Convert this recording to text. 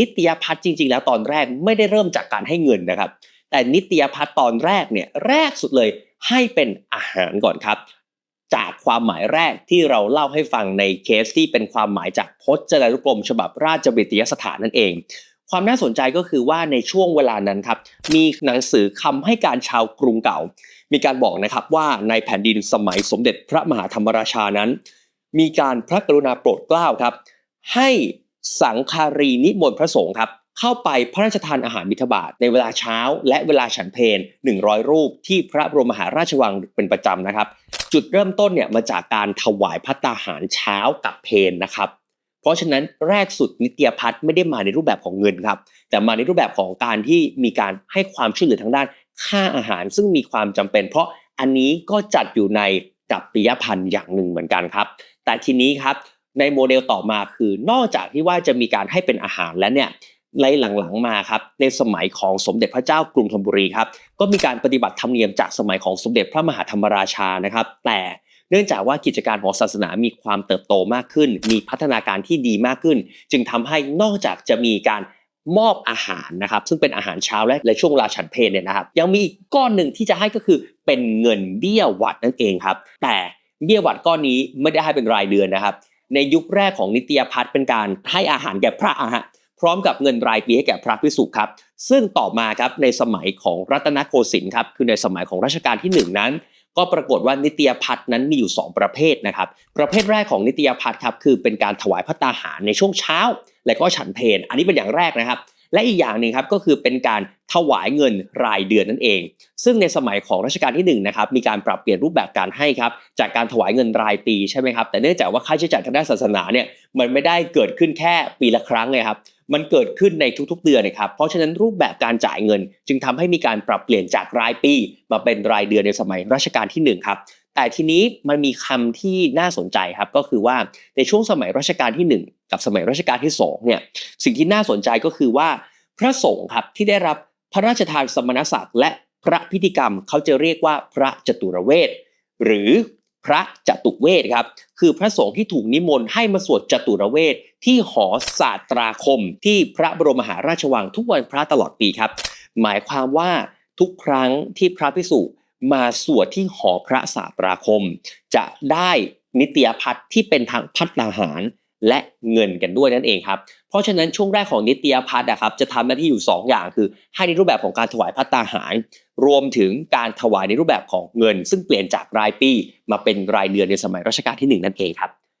นิตยพัฒน์จริง ๆ แล้วตอนแรกไม่ได้เริ่มจากการให้เงินนะครับ แต่นิตยพัฒน์ตอนแรกเนี่ยแรกสุดเลยให้เป็นอาหารก่อนครับ จากความหมายแรกที่เราเล่าให้ฟังในเคสที่เป็นความหมายจากพจนานุกรม ฉบับราชบิตยสถานนั่นเอง ความน่าสนใจก็คือว่าในช่วงเวลานั้นครับมีหนังสือคำให้การชาวกรุงเก่า มีการบอกนะครับว่าในแผ่นดินสมัยสมเด็จพระมหาธรรมราชานั้น มีการพระกรุณาโปรดเกล้าครับ ให้ สังคารีนิมนต์พระสงฆ์ครับเข้าไปพระราชทานอาหารมิถบาทในเวลาเช้า และเวลาฉันเพล100 รูปที่พระบรมมหาราชวังเป็นประจำนะครับ จุดเริ่มต้นเนี่ยมาจากการถวายพัตตาหารเช้ากับเพลนะครับ เพราะฉะนั้นแรกสุดนิตยพัฒน์ไม่ได้มาในรูปแบบของเงินครับ แต่มาในรูปแบบของการที่มีการให้ความช่วยเหลือทางด้านค่าอาหารซึ่งมีความจำเป็น เพราะอันนี้ก็จัดอยู่ในกัปปิยพันธ์อย่างหนึ่งเหมือนกันครับ แต่ทีนี้ครับ ในโมเดลต่อมาคือนอกจากที่ว่าจะมีการให้เป็นอาหารแล้วเนี่ยในหลังๆมาครับในสมัยของสมเด็จพระเจ้ากรุงธนบุรีครับก็มีการปฏิบัติธรรมเนียมจากสมัยของสมเด็จพระมหาธรรมราชานะครับ แต่เนื่องจากว่ากิจการของศาสนามีความเติบโตมากขึ้น มีพัฒนาการที่ดีมากขึ้น จึงทำให้นอกจากจะมีการมอบอาหารนะครับซึ่งเป็นอาหารเช้าและในช่วงเวลาฉันเพลเนี่ยนะครับ ยังมีอีกก้อนหนึ่งที่จะให้ก็คือเป็นเงินเบี้ยวัดนั่นเองครับแต่เบี้ยวัดก้อนนี้ไม่ได้ให้เป็นรายเดือนนะครับ ในยุคแรกของนิตยพัฒน์เป็นการให้อาหารแก่พระอาหารพร้อมกับเงินรายปีให้แก่พระพิสุครับ ซึ่งต่อมาครับในสมัยของรัตนโกสินทร์ครับคือในสมัยของรัชกาลที่หนึ่งนั้น ก็ปรากฏว่านิตยพัฒน์นั้นมีอยู่ 2 ประเภทนะครับ ประเภทแรกของนิตยพัฒน์ครับคือเป็นการถวายพระตาหารในช่วงเช้า และก็ฉันเพลอันนี้เป็นอย่างแรกนะครับ และอีกอย่างหนึ่งครับก็คือเป็นการ ถวายเงินรายเดือนนั่นเอง ซึ่งในสมัยของรัชกาลที่1นะครับมีการปรับเปลี่ยนรูปแบบการให้ครับจากการถวายเงินรายปีใช่ไหมครับแต่เนื่องจากว่าค่าใช้จ่ายทางด้านศาสนาเนี่ยมันไม่ได้เกิดขึ้นแค่ปีละครั้งเลยครับมันเกิดขึ้นในทุกๆเดือนนะครับ เพราะฉะนั้นรูปแบบการจ่ายเงิน จึงทำให้มีการปรับเปลี่ยนจากรายปี มาเป็นรายเดือนในสมัยรัชกาลที่1ครับ แต่ทีนี้มันมีคำที่น่าสนใจครับก็คือว่าในช่วงสมัยรัชกาลที่ 1 กับสมัยรัชกาลที่2เนี่ยสิ่งที่น่าสนใจก็คือว่าพระสงฆ์ครับที่ได้รับ พระราชทานสมณศักดิ์และพระพิธีกรรมเขาจะเรียกว่าพระจตุรเวทหรือพระจตุเวทครับ คือพระสงฆ์ที่ถูกนิมนต์ให้มาสวดจตุรเวทที่หอศาสตราคม ที่พระบรมมหาราชวังทุกวันพระตลอดปีครับ หมายความว่าทุกครั้งที่พระพิสุมาสวดที่หอพระศาสตราคม จะได้นิตยพัฒน์ที่เป็นทางพัฒนาหาร และเงินกันด้วยนั่นเองครับ เพราะฉะนั้นช่วงแรกของนิตยพัฒน์นะครับจะทำหน้าที่อยู่ 2 อย่างคือ ให้ในรูปแบบของการถวายพัตตาหาร รวมถึงการถวายในรูปแบบของเงิน ซึ่งเปลี่ยนจากรายปี มาเป็นรายเดือนในสมัยรัชกาลที่ 1 นั่นเองครับ